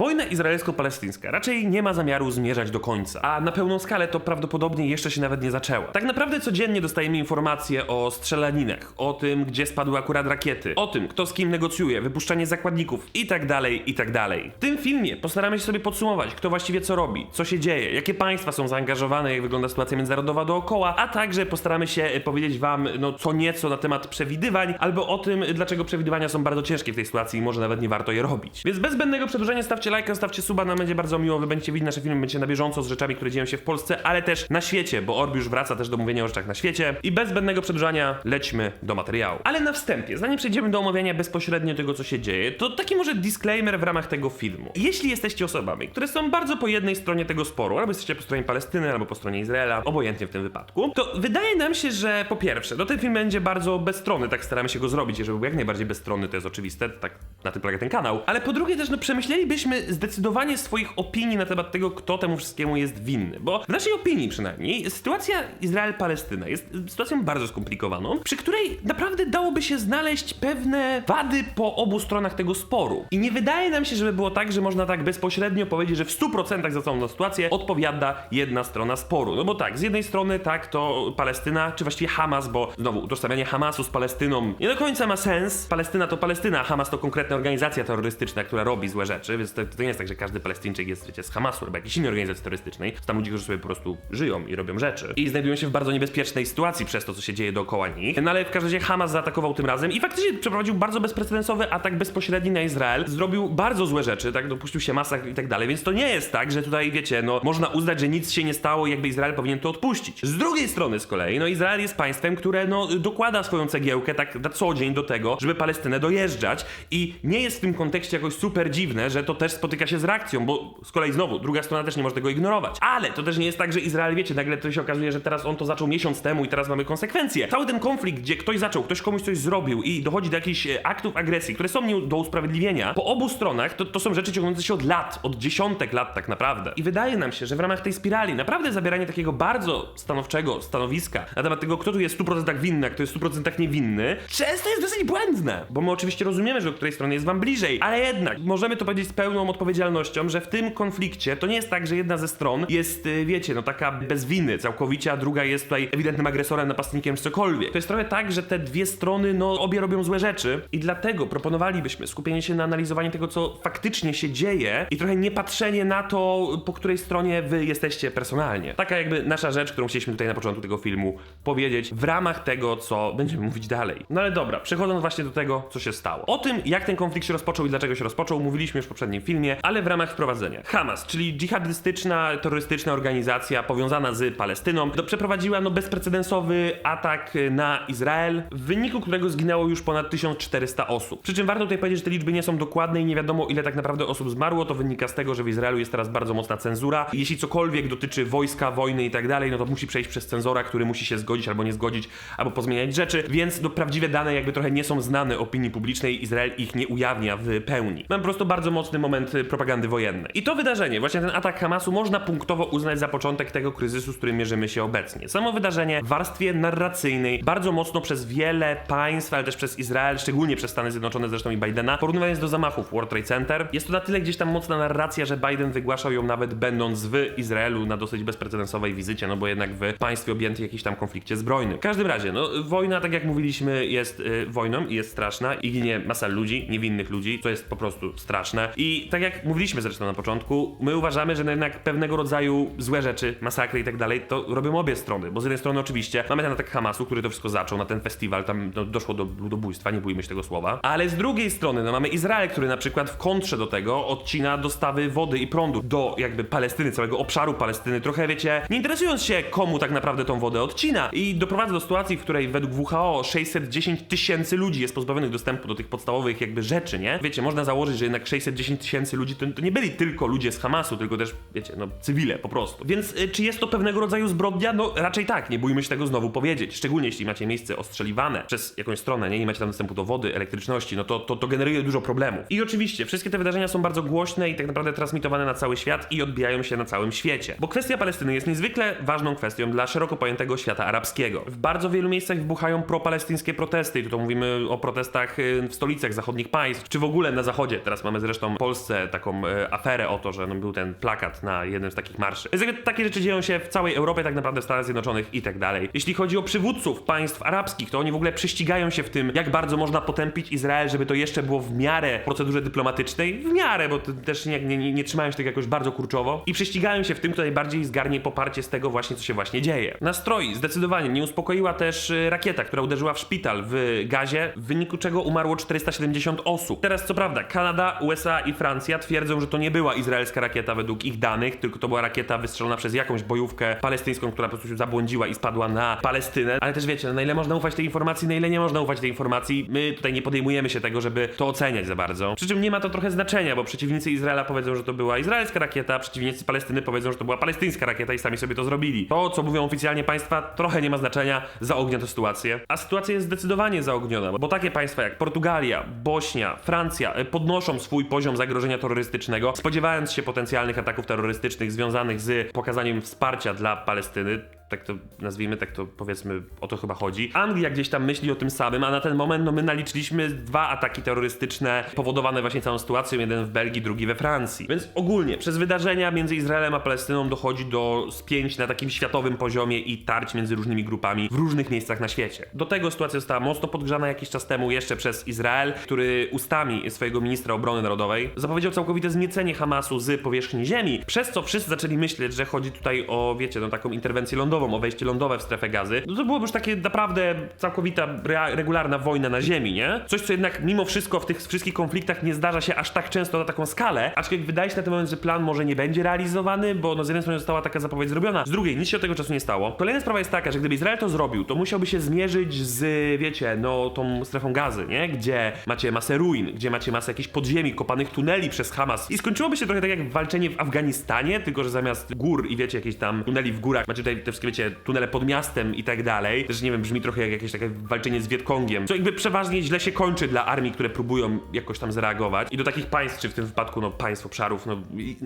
Wojna izraelsko-palestyńska raczej nie ma zamiaru zmierzać do końca, a na pełną skalę to prawdopodobnie jeszcze się nawet nie zaczęła. Tak naprawdę codziennie dostajemy informacje o strzelaninach, o tym, gdzie spadły akurat rakiety, o tym, kto z kim negocjuje, wypuszczanie zakładników i tak dalej, i tak. W tym filmie postaramy się sobie podsumować, kto właściwie co robi, co się dzieje, jakie państwa są zaangażowane, jak wygląda sytuacja międzynarodowa dookoła, a także postaramy się e, powiedzieć wam no co nieco na temat przewidywań, albo o tym, dlaczego przewidywania są bardzo ciężkie w tej sytuacji i może nawet nie warto je robić. Więc bez zbędnego przedłużenia stawcie lajka, stawcie suba, nam będzie bardzo miło, wy będziecie widzieć nasze filmy, będziecie na bieżąco z rzeczami, które dzieją się w Polsce, ale też na świecie, bo Orbi już wraca też do mówienia o rzeczach na świecie. I bez zbędnego przedłużania lećmy do materiału. Ale na wstępie, zanim przejdziemy do omawiania bezpośrednio tego, co się dzieje, to taki może disclaimer w ramach tego filmu. Jeśli jesteście osobami, które są bardzo po jednej stronie tego sporu, albo jesteście po stronie Palestyny, albo po stronie Izraela, obojętnie w tym wypadku, to wydaje nam się, że po pierwsze, no ten film będzie bardzo bezstronny, tak staramy się go zrobić, żeby był jak najbardziej bezstronny, to jest oczywiste, tak na tym polega ten kanał, ale po drugie też, no przemyślelibyśmy zdecydowanie swoich opinii na temat tego, kto temu wszystkiemu jest winny, bo w naszej opinii przynajmniej sytuacja Izrael-Palestyna jest sytuacją bardzo skomplikowaną, przy której naprawdę dałoby się znaleźć pewne wady po obu stronach tego sporu. I nie wydaje nam się, żeby było tak, że można tak bezpośrednio powiedzieć, że w 100% za całą sytuację odpowiada jedna strona sporu. No bo tak, z jednej strony tak to Palestyna, czy właściwie Hamas, bo znowu utożsamianie Hamasu z Palestyną nie do końca ma sens. Palestyna to Palestyna, Hamas to konkretna organizacja terrorystyczna, która robi złe rzeczy, więc to, to nie jest tak, że każdy Palestyńczyk jest wiecie, z Hamasu albo jakiejś innej organizacji terrorystycznej. Tam ludzie, którzy sobie po prostu żyją i robią rzeczy. I znajdują się w bardzo niebezpiecznej sytuacji przez to, co się dzieje dookoła nich. No ale w każdym razie Hamas zaatakował tym razem i faktycznie przeprowadził bardzo bezprecedensowy atak bezpośredni na Izrael. Zrobił bardzo złe rzeczy, tak, dopuścił się masakr i tak dalej, więc to nie jest tak, że tutaj wiecie, no można uznać, że nic się nie stało i jakby Izrael powinien to odpuścić. Z drugiej strony z kolei, no Izrael jest państwem, które no dokłada swoją cegiełkę tak na co dzień do tego, żeby Palestynę dojeżdżać i nie jest w tym kontekście jakoś super dziwne, że to też spotyka się z reakcją, bo z kolei znowu, druga strona też nie może tego ignorować. Ale to też nie jest tak, że Izrael, wiecie, nagle to się okazuje, że teraz on to zaczął miesiąc temu i teraz mamy konsekwencje. Cały ten konflikt, gdzie ktoś zaczął, ktoś komuś coś zrobił i dochodzi do jakichś e, aktów agresji, które są nie do usprawiedliwienia, po obu stronach to, to są rzeczy ciągnące się od lat, od dziesiątek lat tak naprawdę. I wydaje nam się, że w ramach tej spirali naprawdę zabieranie takiego bardzo stanowczego stanowiska na temat tego, kto tu jest w 100% winny, a kto jest w 100% niewinny, często jest dosyć błędne. Bo my oczywiście rozumiemy, że do której strony jest wam bliżej, ale jednak możemy to powiedzieć z pełną odpowiedzialnością, że w tym konflikcie to nie jest tak, że jedna ze stron jest, y, wiecie, no taka bez winy całkowicie, a druga jest tutaj ewidentnym agresorem, napastnikiem cokolwiek. To jest trochę tak, że te dwie strony, no obie robią złe rzeczy i dlatego proponowalibyśmy skupienie się na analizowaniu tego, co faktycznie się dzieje i trochę nie patrzenie na to, po której stronie wy jesteście personalnie. Taka jakby nasza rzecz, którą chcieliśmy tutaj na początku tego filmu powiedzieć w ramach tego, co będziemy mówić dalej. No ale dobra, przechodząc właśnie do tego, co się stało. O tym, jak ten konflikt się rozpoczął i dlaczego się rozpoczął, mówiliśmy już w poprzednim filmie, ale w ramach wprowadzenia. Hamas, czyli dżihadystyczna, terrorystyczna organizacja powiązana z Palestyną, przeprowadziła no bezprecedensowy atak na Izrael, w wyniku którego zginęło już ponad 1400 osób. Przy czym warto tutaj powiedzieć, że te liczby nie są dokładne i nie wiadomo ile tak naprawdę osób zmarło. To wynika z tego, że w Izraelu jest teraz bardzo mocna cenzura. Jeśli cokolwiek dotyczy wojska, wojny i tak dalej, no to musi przejść przez cenzora, który musi się zgodzić albo nie zgodzić, albo pozmieniać rzeczy, więc no, prawdziwe dane jakby trochę nie są znane opinii publicznej. Izrael ich nie ujawnia w pełni. Mam po prostu bardzo mocny moment y, propagandy wojennej. I to wydarzenie, właśnie ten atak Hamasu można punktowo uznać za początek tego kryzysu, z którym mierzymy się obecnie. Samo wydarzenie w warstwie narracyjnej bardzo mocno przez wiele państw, ale też przez Izrael, szczególnie przez Stany Zjednoczone zresztą i Bidena, porównywane jest do zamachów World Trade Center. Jest to na tyle gdzieś tam mocna narracja, że Biden wygłaszał ją nawet będąc w Izraelu na dosyć bezprecedensowej wizycie, no bo jednak w państwie objętym jakimś tam konflikcie zbrojnym. W każdym razie, no wojna, tak jak mówiliśmy, jest y, wojną i jest straszna i ginie masa ludzi, niewinnych ludzi, co jest po prostu straszne. I tak jak mówiliśmy zresztą na początku, my uważamy, że jednak pewnego rodzaju złe rzeczy, masakry i tak dalej, to robią obie strony, bo z jednej strony oczywiście mamy ten atak Hamasu, który to wszystko zaczął na ten festiwal, tam no, doszło do ludobójstwa, nie bójmy się tego słowa, ale z drugiej strony no mamy Izrael, który na przykład w kontrze do tego odcina dostawy wody i prądu do jakby Palestyny, całego obszaru Palestyny, trochę wiecie, nie interesując się komu tak naprawdę tą wodę odcina i doprowadza do sytuacji, w której według WHO 610 tysięcy ludzi jest pozbawionych dostępu do tych podstawowych jakby rzeczy, nie? Wiecie, można założyć, że jednak 610 tysięcy ludzi to, to nie byli tylko ludzie z Hamasu, tylko też, wiecie, no cywile po prostu. Więc y, czy jest to pewnego rodzaju zbrodnia? No raczej tak, nie bójmy się tego znowu powiedzieć. Szczególnie jeśli macie miejsce ostrzeliwane przez jakąś stronę, nie, nie macie tam dostępu do wody, elektryczności, no to, to, to generuje dużo problemów. I oczywiście, wszystkie te wydarzenia są bardzo głośne i tak naprawdę transmitowane na cały świat i odbijają się na całym świecie. Bo kwestia Palestyny jest niezwykle ważną kwestią dla szeroko pojętego świata arabskiego. W bardzo wielu miejscach wybuchają propalestyńskie protesty i tutaj mówimy o protestach y, w stolicach zachodnich państw, czy w ogóle na zachodzie. Teraz mamy zresztą w Polsce taką e, aferę o to, że no, był ten plakat na jednym z takich marszy. Więc takie rzeczy dzieją się w całej Europie, tak naprawdę w Stanach Zjednoczonych i tak dalej. Jeśli chodzi o przywódców państw arabskich, to oni w ogóle prześcigają się w tym, jak bardzo można potępić Izrael, żeby to jeszcze było w miarę procedurze dyplomatycznej, w miarę, bo też nie, nie, nie, trzymają się tego jakoś bardzo kurczowo i prześcigają się w tym, kto najbardziej zgarnie poparcie z tego właśnie, co się właśnie dzieje. Nastroi zdecydowanie nie uspokoiła też y, rakieta, która uderzyła w szpital w Gazie, w wyniku czego umarło 470 osób. Teraz co prawda, Kanada, USA i Francja twierdzą, że to nie była izraelska rakieta według ich danych, tylko to była rakieta wystrzelona przez jakąś bojówkę palestyńską, która po prostu się zabłądziła i spadła na Palestynę. Ale też wiecie, na ile można ufać tej informacji, na ile nie można ufać tej informacji. My tutaj nie podejmujemy się tego, żeby to oceniać za bardzo. Przy czym nie ma to trochę znaczenia, bo przeciwnicy Izraela powiedzą, że to była izraelska rakieta, przeciwnicy Palestyny powiedzą, że to była palestyńska rakieta i sami sobie to zrobili. To, co mówią oficjalnie państwa, trochę nie ma znaczenia, zaognia to sytuację. A sytuacja jest zdecydowanie zaogniona, bo takie państwa jak Portugalia, Bośnia, Francja e, podnoszą swój poziom zagrożenia terrorystycznego, spodziewając się potencjalnych ataków terrorystycznych związanych z pokazaniem wsparcia dla Palestyny tak to nazwijmy, tak to powiedzmy, o to chyba chodzi. Anglia gdzieś tam myśli o tym samym, a na ten moment no my naliczyliśmy dwa ataki terrorystyczne powodowane właśnie całą sytuacją, jeden w Belgii, drugi we Francji. Więc ogólnie przez wydarzenia między Izraelem a Palestyną dochodzi do spięć na takim światowym poziomie i tarć między różnymi grupami w różnych miejscach na świecie. Do tego sytuacja została mocno podgrzana jakiś czas temu jeszcze przez Izrael, który ustami swojego ministra obrony narodowej zapowiedział całkowite zmiecenie Hamasu z powierzchni ziemi, przez co wszyscy zaczęli myśleć, że chodzi tutaj o, wiecie, no taką interwencję lądową, o wejście lądowe w strefę gazy. No to byłoby już takie naprawdę całkowita, rea- regularna wojna na ziemi, nie? Coś, co jednak mimo wszystko w tych wszystkich konfliktach nie zdarza się aż tak często na taką skalę, aczkolwiek wydaje się na ten moment, że plan może nie będzie realizowany, bo no z jednej strony została taka zapowiedź zrobiona, z drugiej nic się od tego czasu nie stało. Kolejna sprawa jest taka, że gdyby Izrael to zrobił, to musiałby się zmierzyć z, wiecie, no tą strefą gazy, nie? Gdzie macie masę ruin, gdzie macie masę jakichś podziemi, kopanych tuneli przez Hamas i skończyłoby się trochę tak jak walczenie w Afganistanie, tylko że zamiast gór i wiecie, jakieś tam tuneli w górach, macie tutaj te wszystkie, wiecie, tunele pod miastem i tak dalej. Też nie wiem, brzmi trochę jak jakieś takie walczenie z Wietkongiem, co jakby przeważnie źle się kończy dla armii, które próbują jakoś tam zareagować. I do takich państw, czy w tym wypadku, no państw, obszarów, no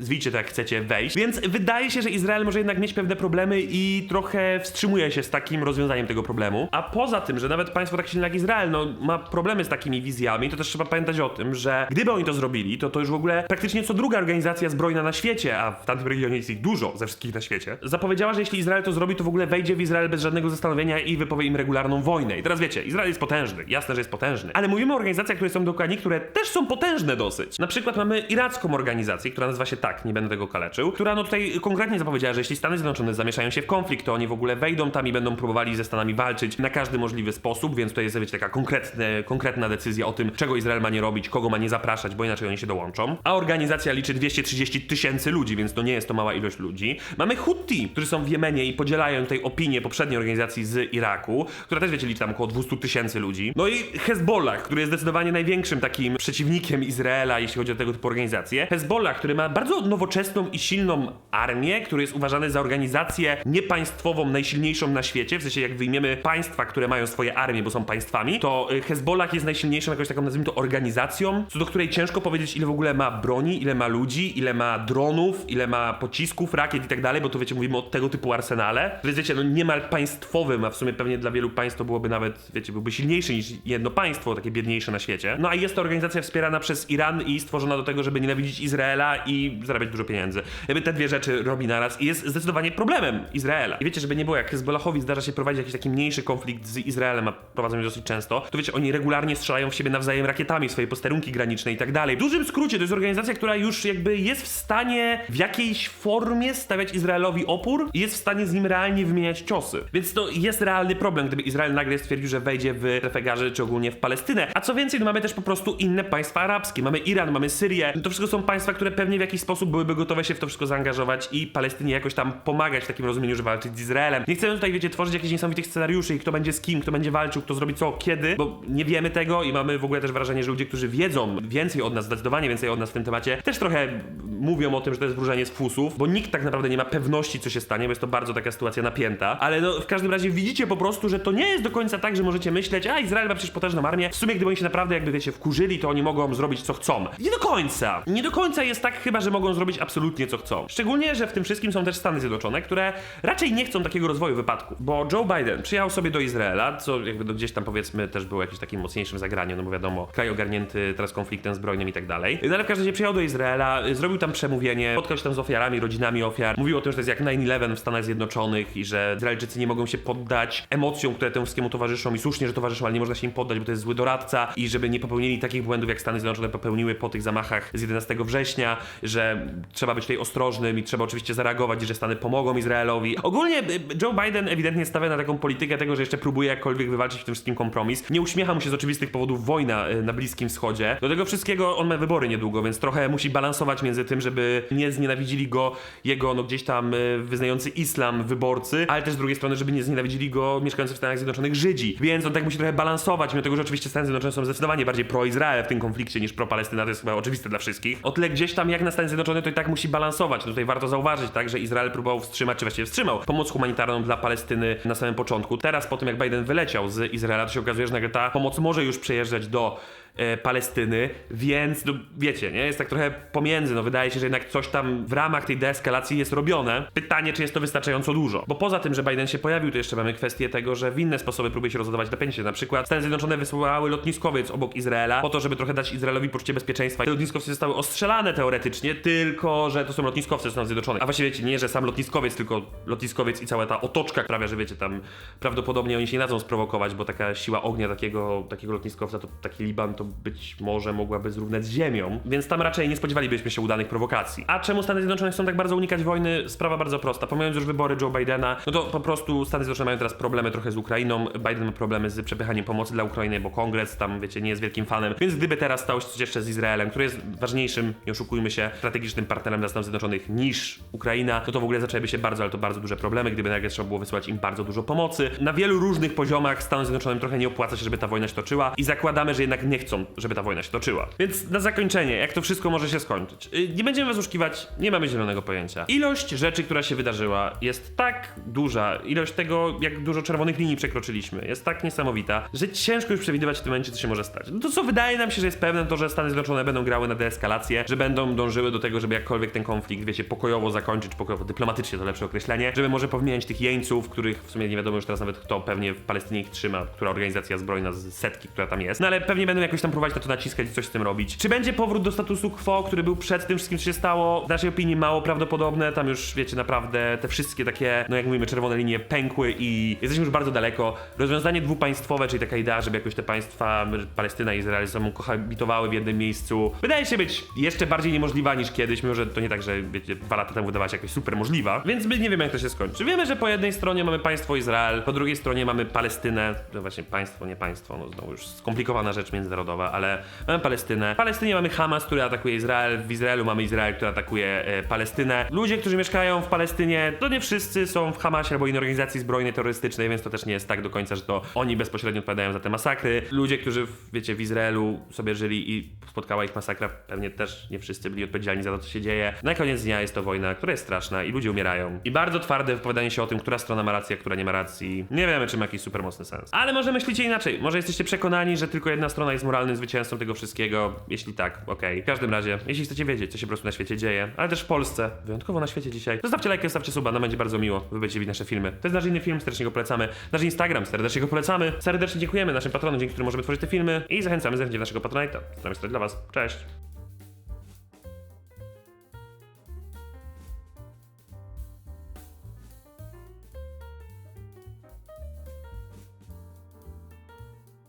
zwijcie to jak chcecie wejść. Więc wydaje się, że Izrael może jednak mieć pewne problemy i trochę wstrzymuje się z takim rozwiązaniem tego problemu. A poza tym, że nawet państwo tak silne jak Izrael, no ma problemy z takimi wizjami, to też trzeba pamiętać o tym, że gdyby oni to zrobili, to to już w ogóle praktycznie co druga organizacja zbrojna na świecie, a w tamtym regionie jest ich dużo ze wszystkich na świecie, zapowiedziała, że jeśli Izrael to zrobi, to w ogóle wejdzie w Izrael bez żadnego zastanowienia i wypowie im regularną wojnę. I teraz wiecie, Izrael jest potężny, jasne, że jest potężny, ale mówimy o organizacjach, które są dokładnie, które też są potężne dosyć. Na przykład mamy iracką organizację, która nazywa się tak, nie będę tego kaleczył, która no tutaj konkretnie zapowiedziała, że jeśli Stany Zjednoczone zamieszają się w konflikt, to oni w ogóle wejdą tam i będą próbowali ze Stanami walczyć na każdy możliwy sposób, więc to jest, wiecie, taka konkretne, konkretna decyzja o tym, czego Izrael ma nie robić, kogo ma nie zapraszać, bo inaczej oni się dołączą. A organizacja liczy 230 tysięcy ludzi, więc to nie jest to mała ilość ludzi. Mamy Houthi, którzy są w Jemenie i podzielają tutaj opinię poprzedniej organizacji z Iraku, która też, wiecie, liczy tam około 200 tysięcy ludzi. No i Hezbollah, który jest zdecydowanie największym takim przeciwnikiem Izraela, jeśli chodzi o tego typu organizacje. Hezbollah, który ma bardzo nowoczesną i silną armię, który jest uważany za organizację niepaństwową, najsilniejszą na świecie, w sensie jak wyjmiemy państwa, które mają swoje armie, bo są państwami, to y, Hezbollah jest najsilniejszą jakąś taką, nazwijmy to, organizacją, co do której ciężko powiedzieć, ile w ogóle ma broni, ile ma ludzi, ile ma dronów, ile ma pocisków, rakiet i tak dalej, bo to wiecie, mówimy o tego typu arsenale. Jest, wiecie, no niemal państwowym, a w sumie pewnie dla wielu państw to byłoby nawet, wiecie, byłby silniejszy niż jedno państwo, takie biedniejsze na świecie. No a jest to organizacja wspierana przez Iran i stworzona do tego, żeby nienawidzić Izraela i zarabiać dużo pieniędzy. Jakby te dwie rzeczy robi naraz i jest zdecydowanie problemem Izraela. I wiecie, żeby nie było, jak Hezbollahowi zdarza się prowadzić jakiś taki mniejszy konflikt z Izraelem, a prowadzą je dosyć często, to wiecie, oni regularnie strzelają w siebie nawzajem rakietami, swoje posterunki graniczne i tak dalej. W dużym skrócie to jest organizacja, która już jakby jest w stanie w jakiejś formie stawiać Izraelowi opór i jest w stanie z nim realnie wymieniać ciosy. Więc to jest realny problem, gdyby Izrael nagle stwierdził, że wejdzie w strefę czy ogólnie w Palestynę. A co więcej, no mamy też po prostu inne państwa arabskie. Mamy Iran, mamy Syrię. No to wszystko są państwa, które pewnie w jakiś sposób byłyby gotowe się w to wszystko zaangażować i Palestynie jakoś tam pomagać w takim rozumieniu, że walczyć z Izraelem. Nie chcemy tutaj, wiecie, tworzyć jakichś niesamowitych scenariuszy i kto będzie z kim, kto będzie walczył, kto zrobi co, kiedy, bo nie wiemy tego i mamy w ogóle też wrażenie, że ludzie, którzy wiedzą więcej od nas, zdecydowanie więcej od nas w tym temacie, też trochę mówią o tym, że to jest wróżenie z fusów, bo nikt tak naprawdę nie ma pewności, co się stanie, bo jest to bardzo taka sytuacja napięta, ale no w każdym razie widzicie po prostu, że to nie jest do końca tak, że możecie myśleć, a Izrael ma przecież potężną armię. W sumie gdyby oni się naprawdę jakby wiecie wkurzyli, to oni mogą zrobić co chcą. Nie do końca. Nie do końca jest tak chyba, że mogą zrobić absolutnie co chcą. Szczególnie, że w tym wszystkim są też Stany Zjednoczone, które raczej nie chcą takiego rozwoju wypadku, bo Joe Biden przyjechał sobie do Izraela, co jakby no gdzieś tam powiedzmy też było jakimś takim mocniejszym zagraniem, no bo wiadomo, kraj ogarnięty teraz konfliktem zbrojnym i tak dalej. No ale w każdym razie przyjechał do Izraela, y, zrobił tam przemówienie, spotkał się tam z ofiarami, rodzinami ofiar, mówił o tym, że to jest jak 9-11 w Stanach Zjednoczonych i że Izraelczycy nie mogą się poddać emocjom, które temu wszystkiemu towarzyszą i słusznie, że towarzyszą, ale nie można się im poddać, bo to jest zły doradca i żeby nie popełnili takich błędów, jak Stany Zjednoczone popełniły po tych zamachach z 11 września, że trzeba być tutaj ostrożnym i trzeba oczywiście zareagować i że Stany pomogą Izraelowi. Ogólnie y, Joe Biden ewidentnie stawia na taką politykę tego, że jeszcze próbuje jakkolwiek wywalczyć w tym wszystkim kompromis. Nie uśmiecha mu się z oczywistych powodów wojna y, na Bliskim Wschodzie. Do tego wszystkiego on ma wybory niedługo, więc trochę musi balansować między tym, żeby nie znienawidzili go jego, no gdzieś tam y, wyznający islam wyborcy, ale też z drugiej strony, żeby nie znienawidzili go mieszkający w Stanach Zjednoczonych Żydzi. Więc on tak musi trochę balansować, mimo tego, że oczywiście Stany Zjednoczone są zdecydowanie bardziej pro-Izrael w tym konflikcie niż pro-Palestyna, to jest chyba oczywiste dla wszystkich. O tyle gdzieś tam jak na Stany Zjednoczone to i tak musi balansować. No tutaj warto zauważyć, tak, że Izrael próbował wstrzymać, czy właściwie wstrzymał pomoc humanitarną dla Palestyny na samym początku. Teraz po tym jak Biden wyleciał z Izraela, to się okazuje, że nagle ta pomoc może już przejeżdżać do e, Palestyny, więc no, wiecie, nie? Jest tak trochę pomiędzy, no wydaje się, że jednak coś tam w ramach tej deeskalacji jest robione. Pytanie, czy jest to wystarczająco dużo. Bo poza tym, że Biden się pojawił, to jeszcze mamy kwestię tego, że w inne sposoby próbuje się rozładować napięcie. Na przykład Stany Zjednoczone wysłały lotniskowiec obok Izraela po to, żeby trochę dać Izraelowi poczucie bezpieczeństwa. Te lotniskowce zostały ostrzelane teoretycznie, tylko że to są lotniskowce Stanów Zjednoczonych. A właściwie wiecie, nie, że sam lotniskowiec, tylko lotniskowiec i cała ta otoczka sprawia, że wiecie, tam prawdopodobnie oni się nie dadzą sprowokować, bo taka siła ognia takiego, takiego lotniskowca, to taki Liban to być może mogłaby zrównać z ziemią, więc tam raczej nie spodziewalibyśmy się udanych prowokacji. A czemu Stany Zjednoczone chcą tak bardzo unikać wojny? Sprawa bardzo prosta. Pomijając już wybory Joe Bidena, no to po prostu Stany Zjednoczone mają teraz problemy trochę z Ukrainą. Biden ma problemy z przepychaniem pomocy dla Ukrainy, bo kongres tam, wiecie, nie jest wielkim fanem. Więc gdyby teraz stało się coś jeszcze z Izraelem, który jest ważniejszym, nie oszukujmy się, strategicznym partnerem dla Stanów Zjednoczonych niż Ukraina, no to w ogóle zaczęłyby się bardzo, ale to bardzo duże problemy, gdyby nagle trzeba było wysłać im bardzo dużo pomocy. Na wielu różnych poziomach Stanom Zjednoczonym trochę nie opłaca się, żeby ta wojna się toczyła i zakładamy, że jednak nie chcą, żeby ta wojna się toczyła. Więc na zakończenie, jak to wszystko może się skończyć? Yy, Nie będziemy was oszukiwać, nie mamy zielonego pojęcia. Ilość rzeczy, która się wydarzyła, jest tak duża, ilość tego, jak dużo czerwonych linii przekroczyliśmy, jest tak niesamowita, że ciężko już przewidywać w tym momencie, co się może stać. No to co wydaje nam się, że jest pewne, to że Stany Zjednoczone będą grały na deeskalację, że będą dążyły do tego, żeby jakkolwiek ten konflikt, wiecie, pokojowo zakończyć, pokojowo, dyplomatycznie to lepsze określenie, żeby może powymieniać tych jeńców, których w sumie nie wiadomo już teraz nawet kto pewnie w Palestynie ich trzyma, która organizacja zbrojna z setki, która tam jest. No ale pewnie będą jakoś tam próbować na to naciskać i coś z tym robić. Czy będzie powrót do statusu quo, który był przed tym wszystkim, co się stało? W naszej opinii mało prawdopodobne. Tam już, wiecie, naprawdę te wszystkie takie, no jak mówimy, czerwone linie pękły i jesteśmy już bardzo daleko. Rozwiązanie dwupaństwowe, czyli taka idea, żeby jakoś te państwa, Palestyna i Izrael sobą kohabitowały w jednym miejscu, wydaje się być jeszcze bardziej niemożliwa niż kiedyś, mimo że to nie tak, że wiecie, dwa lata temu wydawała się jakoś super możliwa. Więc my nie wiemy, jak to się skończy. Wiemy, że po jednej stronie mamy państwo Izrael, po drugiej stronie mamy Palestynę, to właśnie państwo, nie państwo, no znowu już skomplikowana rzecz międzynarodowa, ale mamy Palestynę. W Palestynie mamy Hamas, który atakuje Izrael, w Izraelu mamy Izrael, który atakuje e, Palestynę. Ludzie, którzy mieszkają w Palestynie, to nie wszyscy są w Hamasie albo innej organizacji zbrojnej terrorystycznej, więc to też nie jest tak do końca, że to oni bezpośrednio odpowiadają za te masakry. Ludzie, którzy, wiecie, w Izraelu sobie żyli i spotkała ich masakra, pewnie też nie wszyscy byli odpowiedzialni za to, co się dzieje. Na koniec dnia jest to wojna, która jest straszna i ludzie umierają. I bardzo twarde wypowiadanie się o tym, która strona ma rację, a która nie ma racji. Nie wiemy, czy ma jakiś super mocny sens. Ale może myślicie inaczej. Może jesteście przekonani, że tylko jedna strona jest moralnym zwycięzcą tego wszystkiego. Jeśli tak, okej. W każdym razie, jeśli chcecie wiedzieć, co się po prostu na świecie dzieje, ale też w Polsce, wyjątkowo na świecie dzisiaj, zostawcie lajkę, zostawcie suba, nam będzie bardzo miło. Wy będziecie widzieć nasze filmy. To jest nasz inny film, serdecznie go polecamy. Nasz Instagram, serdecznie go polecamy. Serdecznie dziękujemy naszym patronom, dzięki którym możemy tworzyć te filmy i zachęcamy zachęcić naszego patronajta. To jest dla was. Cześć.